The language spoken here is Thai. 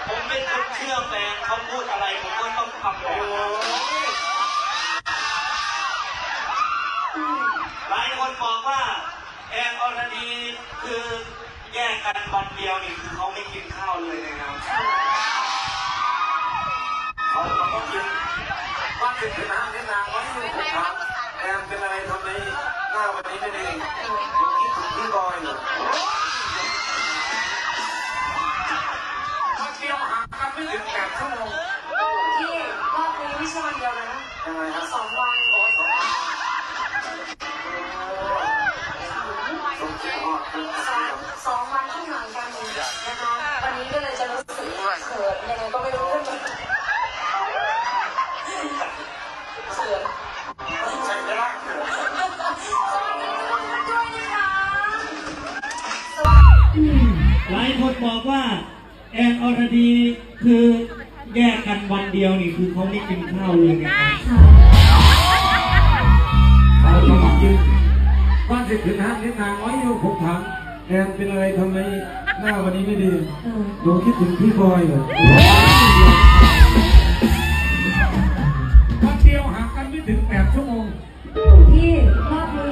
ผมเป็นคนเชื่อแฟนเขาพูดอะไรผมก็ต้องทำแบบหลายคนบอกว่าแอนอรดีคือแยกกันวันเดียวนี่คือเขาไม่กินข้าวเลยนะครับเขาเขาก็กินว่าเป็นคณะแนะนำว่าอยู่ผมถามแอมเป็นอะไรทำไมหน้าวันนี้ไม่ดี นี้ แปดชั่วโมงที่รอบนี้ไม่ใช่วันเดียวนะยังไงครับสองวันโอ้สองวันสองสองวันที่ห่างกันนะคะ วันนี้ก็เลยจะรู้สึกเขินยังไงก็ไม่รู้เขินใช่ไหมล่ะสวัสดีทุกคนด้หลายคนบอกว่า แอนอรดีคือแยกกันวันเดียวนี่คือเขาไม่กินข้าวเลยนะครับเราต้องยืนบ้านสิบถึงห้านิดนางร้อยอยู่ผมถามแอนเป็นอะไรทำไมหน้าวันนี้ไม่ดีหนูคิดถึงพี่บอยเหรอวันเดียวหากันไม่ถึงแปดชั่วโมง พี่รอบนี้